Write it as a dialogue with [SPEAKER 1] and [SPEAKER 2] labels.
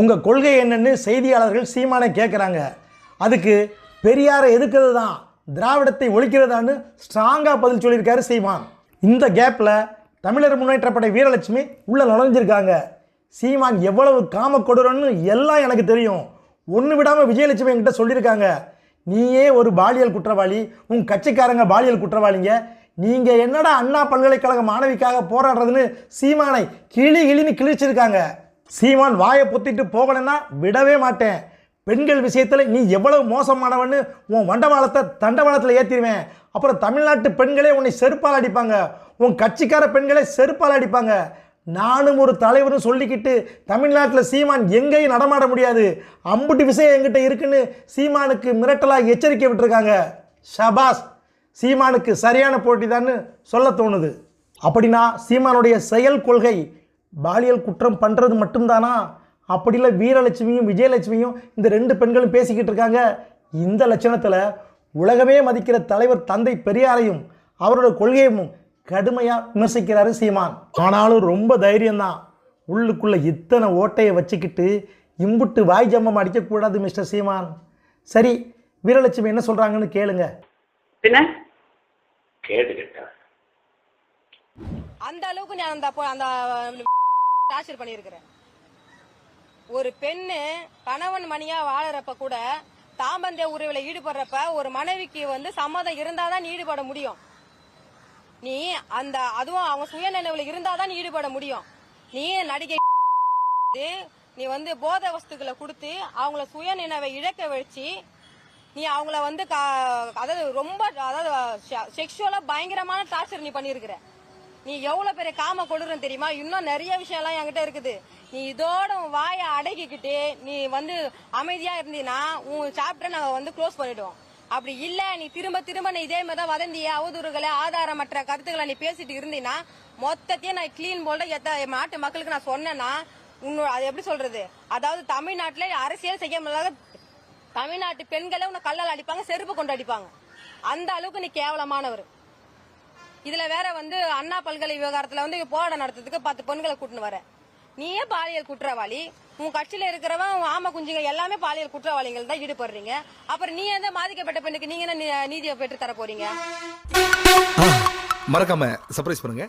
[SPEAKER 1] உங்கள் கொள்கை என்னன்னு செய்தியாளர்கள் சீமானை கேட்குறாங்க அதுக்கு பெரியாரை எதுக்கிறது தான் திராவிடத்தை ஒழிக்கிறதான்னு ஸ்ட்ராங்காக பதில் சொல்லியிருக்காரு சீமான். இந்த கேப்பில் தமிழர் முன்னேற்றப்படை வீரலட்சுமி உள்ளே நுழைஞ்சிருக்காங்க. சீமான் எவ்வளவு காம கொடுறன்னு எல்லாம் எனக்கு தெரியும். ஒன்று விடாமல் விஜயலட்சுமி என்கிட்ட சொல்லியிருக்காங்க. நீயே ஒரு பாலியல் குற்றவாளி உன் கட்சிக்காரங்க பாலியல் குற்றவாளிங்க. நீங்கள் என்னடா அண்ணா பல்கலைக்கழக மாணவிக்காக போராடுறதுன்னு சீமானை கிளி கிளின்னு கிழிச்சிருக்காங்க. சீமான் வாயை பொத்திட்டு போகலைன்னா விடவே மாட்டேன். பெண்கள் விஷயத்தில் நீ எவ்வளவு மோசமானவன்னு உன் வண்டவாளத்தை தண்டவாளத்தில் ஏற்றிடுவேன் அப்புறம் தமிழ்நாட்டு பெண்களே உன்னை செருப்பால் அடிப்பாங்க. உன் கட்சிக்கார பெண்களே செருப்பால் அடிப்பாங்க. நானும் ஒரு தலைவரும் சொல்லிக்கிட்டு தமிழ்நாட்டில் சீமான் எங்கேயும் நடமாட முடியாது. அம்புட்டு விஷயம் எங்கிட்ட இருக்குன்னு சீமானுக்கு மிரட்டலாக எச்சரிக்கை விட்டுருக்காங்க. ஷபாஸ் சீமானுக்கு சரியான போட்டி சொல்ல தோணுது. அப்படின்னா சீமானுடைய செயல் கொள்கை பாலியல் குற்றம் பண்ணுறது மட்டும்தானா? அப்படி இல்லை வீரலட்சுமியும் விஜயலட்சுமியும் இந்த ரெண்டு பெண்களும் பேசிக்கிட்டு இருக்காங்க. இந்த லட்சணத்தில் உலகமே மதிக்கிற தலைவர் தந்தை பெரியாரையும் அவரோட கொள்கையையும் கடுமையாக விமர்சிக்கிறாரு சீமான். ஆனாலும் ரொம்ப தைரியம்தான். உள்ளுக்குள்ள இத்தனை ஓட்டையை வச்சுக்கிட்டு இம்புட்டு வாய் ஜம்மம் அடிக்கக்கூடாது மிஸ்டர் சீமான். சரி வீரலட்சுமி என்ன சொல்கிறாங்கன்னு கேளுங்க.
[SPEAKER 2] அந்த அளவுக்கு நீ அந்த அந்த டார்ச்சர் பண்ணியிருக்கிறேன். ஒரு பெண்ணு கணவன் மணியா வாழறப்ப கூட தாம்பந்தே உறவுல ஈடுபடுறப்ப ஒரு மனைவிக்கு வந்து சம்மதம் இருந்தாதான் நீ ஈடுபட முடியும். நீ அந்த அதுவும் அவங்க சுயநினைவுல இருந்தாதான் நீ ஈடுபட முடியும். நீ நடிகை நீ வந்து போத வஸ்துக்களை கொடுத்து அவங்கள சுய நினைவை இழக்க வச்சு நீ அவங்கள வந்து கா- அதாவது ரொம்ப அதாவது செக்ஷுவலா பயங்கரமான டார்ச்சர் நீ பண்ணிருக்கிற நீ எவ்வளவு பெரிய காம கொடுறோம் தெரியுமா? இன்னும் நிறைய விஷயம்லாம் என்கிட்ட இருக்குது. நீ இதோட வாயை அடக்கிக்கிட்டு நீ வந்து அமைதியா இருந்தீன்னா உன் சாப்டர் நாங்க வந்து க்ளோஸ் பண்ணிடுவோம். அப்படி இல்ல நீ திரும்ப திரும்ப நீ இதே மாதிரி தான் வதந்திய அவதூறுகளை ஆதாரமற்ற கருத்துக்களை நீ பேசிட்டு இருந்தீன்னா மொத்தத்தையும் நான் க்ளீன் போல்ட எத்த நாட்டு மக்களுக்கு நான் சொன்னேன்னா உன்னோட அது எப்படி சொல்றது? அதாவது தமிழ்நாட்டுல அரசியல் செய்ய முடியாத தமிழ்நாட்டு பெண்களை உன்னை கல்லால் அடிப்பாங்க செருப்பு கொண்டு அடிப்பாங்க. அந்த அளவுக்கு நீ கேவலமானவர். இதுல வேற வந்து அண்ணா பல்கலை விவகாரத்துல வந்து போராட்டம் நடத்துறதுக்கு பத்து பெண்களை கூட்டின்னு வர. நீயே பாலியல் குற்றவாளி. உன் கட்சியில இருக்கிறவன் உன் ஆம குஞ்சுங்க எல்லாமே பாலியல் குற்றவாளிகள் தான் ஈடுபடுறீங்க. அப்புறம் நீ எந்த பாதிக்கப்பட்ட பெண்ணுக்கு நீங்க என்ன நீதியை பெற்று தர போறீங்க
[SPEAKER 3] மறக்காம சர்ப்ரைஸ் பண்ணுங்க.